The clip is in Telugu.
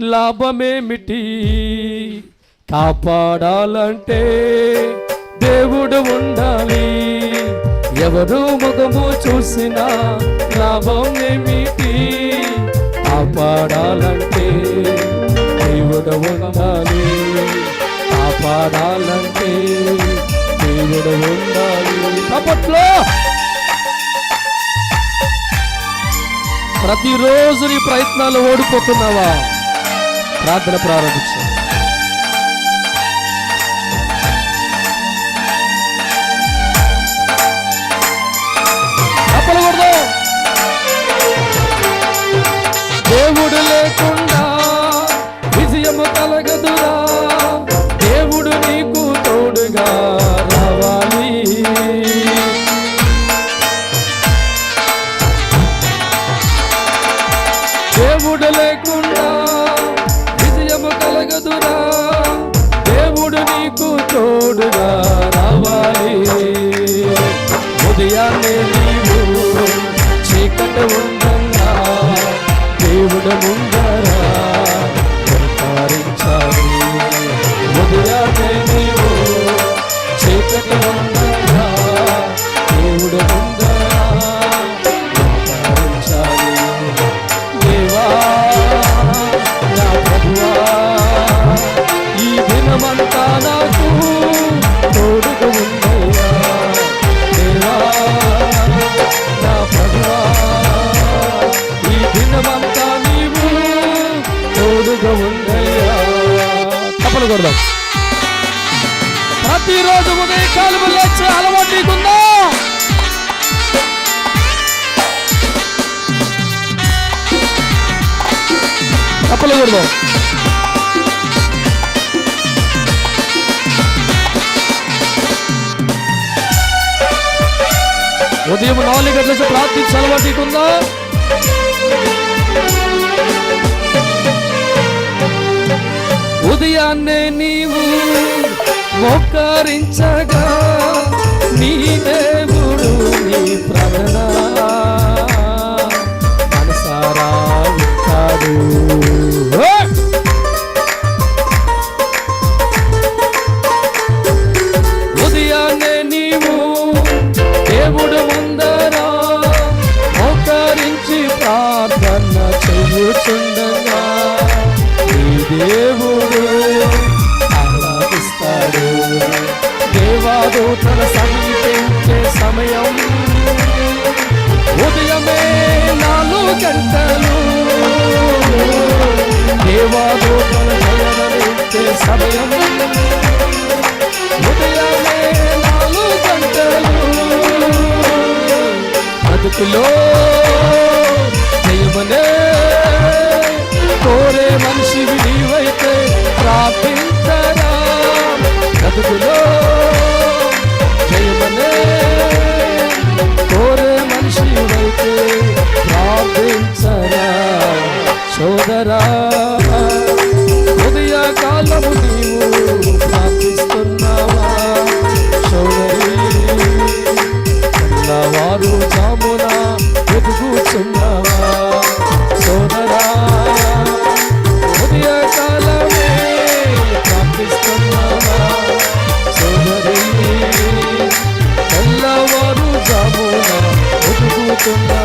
లాభమేమిటి? కాపాడాలంటే దేవుడు ఉండాలి. ఎవరు ముఖము చూసినా లాభం ఏమిటి కాపాడాలంటే దేవుడు ఉండాలి. కాపాడాలంటే దేవుడు ఉండాలి. అప్పట్లో ప్రతిరోజు నీ ప్రయత్నాలు ఓడిపోతున్నావా? ప్రార్థన ప్రారంభించు దేవుడు తోడుగా ఉందయ్యా తప్పలు కొడదాం. ప్రతిరోజు ఉదయం కాలు లేచే అలవాటు నీకుందా? తప్పలు కొడదాం. ఉదయం నాలుగు గంటల నుంచి ప్రార్థించే అలవాటు నీకుందా నీవు మోకరించగా నీ దేవుడు నీ ప్రవణ. మనసారా ఉంటాడు నీవు దేవుడు ప్రార్థన చెయ్యుచుండగా దేవుడు దేవాదూతల సమీపించే సమయం. ఉదయమే నాలుగు గంటలు. దేవాదూతల జయమనిచ్చే సమయం. ఉదయమే నాలుగు గంటలు. బతుకులో కదరా ఉదయ కాలము నీవు ప్రార్థిస్తున్నావా? వారు జామున ఎదుగుచున్నావా? సోదరా ఉదయ కాలమే ప్రార్థిస్తున్నావా? సోదరి తెల్లవారు జామున ఎదుగుతున్నా